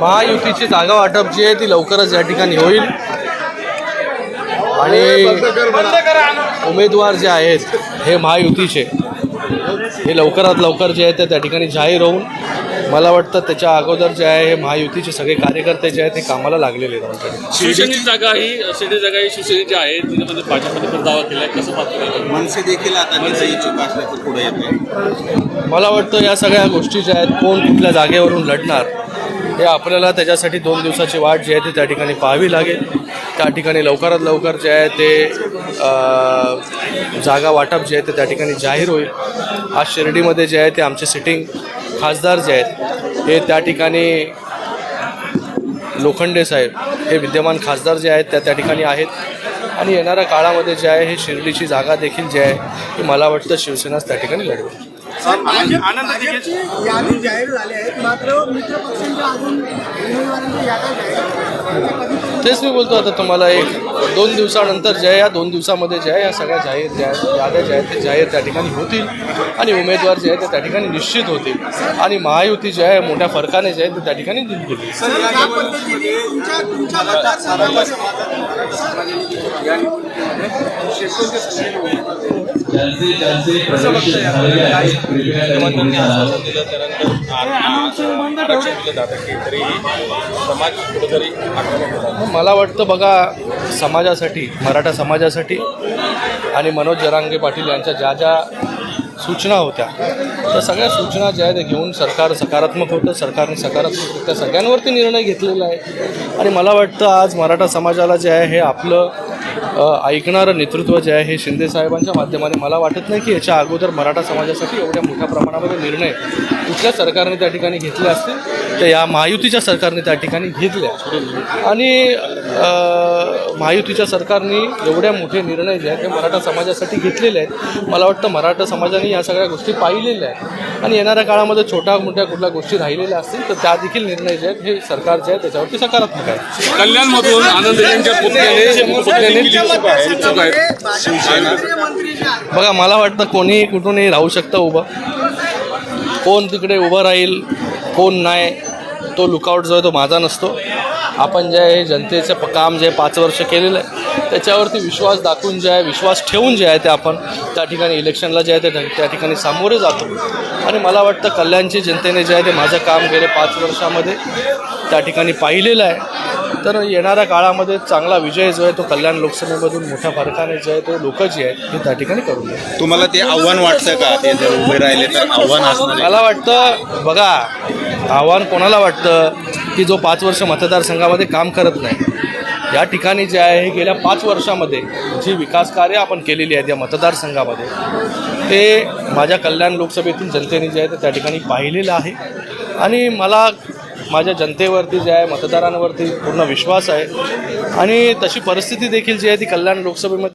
महायुतीची जागा वाटप जी आहे ती लवकरच या ठिकाणी होईल. आणि उमेदवार जे आहेत हे महायुतीचे. हे लवकरात लवकर जे आहे ते त्या ठिकाणी जाहीर होऊन मला वाटतं त्याच्या अगोदर जे आहे हे महायुतीचे सगळे कार्यकर्ते जे आहेत ते कामाला लागलेले आहेत already. शिवसेनेची जागा ही शिंदे जागा ही शिवसेनेची आहे. त्याच्यामध्ये भाजपमध्ये पण दावा केला आहे. कसं पाहतो? मनसे देखील आता तिथे इच्छुक असल्याचं पुढे येते मला वाटतं या सगळ्या गोष्टी ज्या आहेत कोण कुठल्या जागेवरून लढणार हे आपल्याला त्याच्यासाठी दोन दिवसाची वाट जी आहे ती त्या ठिकाणी पाहावी लागेल. त्या ठिकाणी लवकरात लवकर जे आहे ते जागा वाटप जे आहे ते त्या ठिकाणी जाहीर होईल. आज शिर्डीमध्ये जे आहे ते आमचे सिटिंग खासदार जे आहेत हे त्या ठिकाणी लोखंडे साहेब हे विद्यमान खासदार जे आहेत त्या त्या ठिकाणी आहेत. आणि येणाऱ्या काळामध्ये जे आहे हे शिर्डीची जागा देखील जी आहे ही मला वाटतं शिवसेनाच त्या ठिकाणी लढवेल. यादी जाहीर झाली आहेत मात्र मित्र पक्षांच्या अजून उमेदवारांची याद्या जाहीर कधी तेच मी बोलतो आता तुम्हाला एक दोन दिवसानंतर जे आहे या दोन दिवसामध्ये जे आहे या सगळ्या जाहीर ज्या याद्या ज्या आहेत ते जाहीर त्या ठिकाणी होतील आणि उमेदवार जे आहेत ते त्या ठिकाणी निश्चित होतील. आणि महायुती जे आहे मोठ्या फरकाने जे आहे ते त्या ठिकाणी जिंकली सर ज्यांचे ज्यांचे प्रवेश झालेले आहेत कृपया त्यांनी मला वाटतं बघा समाजासाठी मराठा समाजासाठी आणि मनोज जरांगे पाटील यांच्या ज्या ज्या सूचना होत्या त्या सगळ्या सूचना ज्या आहेत घेऊन सरकार सकारात्मक होतं सरकारने सकारात्मकरित्या सगळ्यांवरती निर्णय घेतलेला आहे. आणि मला वाटतं आज मराठा समाजाला जे आहे हे आपलं ऐकणारं नेतृत्व जे आहे हे शिंदे साहेबांच्या माध्यमाने मला वाटत नाही की याच्या अगोदर मराठा समाजासाठी एवढ्या मोठ्या प्रमाणामध्ये निर्णय कुठल्या सरकारने त्या ठिकाणी घेतले असतील? तर या महायुतीच्या सरकारने त्या ठिकाणी घेतले आणि महायुतीच्या सरकारने एवढ्या मोठे निर्णय जे आहेत ते मराठा समाजासाठी घेतलेले आहेत. मला वाटतं मराठा समाजाने या सगळ्या गोष्टी पाहिलेल्या आहेत. आणि येणाऱ्या काळामध्ये छोट्या मोठ्या कुठल्या गोष्टी राहिलेल्या असतील तर त्या देखील निर्णय जे आहेत हे सरकार जे आहे त्याच्यावरती सकारात्मक आहे. कल्याणमधून आनंद यांच्या पुतण्याने बघा मला वाटतं कोणीही कुठूनही राहू शकतं उभं. कोण तिकडे उभं राहील कोण नाही तो लुकआउट जो आहे तो माझा नसतो. आपण जे आहे जनतेचं काम जे आहे पाच वर्ष केलेलं आहे त्याच्यावरती विश्वास दाखवून जे आहे विश्वास ठेवून जे आहे ते आपण त्या ठिकाणी इलेक्शनला जे आहे ते त्या ठिकाणी सामोरे जातो. आणि मला वाटतं कल्याणची जनतेने जे आहे ते माझं काम गेले पाच वर्षामध्ये त्या ठिकाणी पाहिलेलं आहे. तर येणाऱ्या काळामध्ये चांगला विजय जो आहे तो कल्याण लोकसभेमधून मोठ्या फरकाने जे आहे ते लोक जे आहेत हे त्या ठिकाणी करून देतात तुम्हाला ते आव्हान वाटतं का? ते जर उभे राहिले तर आव्हान असणार आहे? मला वाटतं बघा आव्हान कोणाला वाटतं की जो पाच वर्ष मतदारसंघामध्ये काम करत नाही या ठिकाणी जे आहे हे गेल्या पाच वर्षामध्ये जी विकास कार्य आपण केलेली आहेत या मतदारसंघामध्ये ते माझ्या कल्याण लोकसभेतील जनतेने जे आहे ते त्या ठिकाणी पाहिलेलं आहे. आणि मला माझ्या जनतेवरती जे आहे मतदारांवरती पूर्ण विश्वास आहे. आणि तशी परिस्थिती देखील जी आहे ती कल्याण लोकसभेमध्ये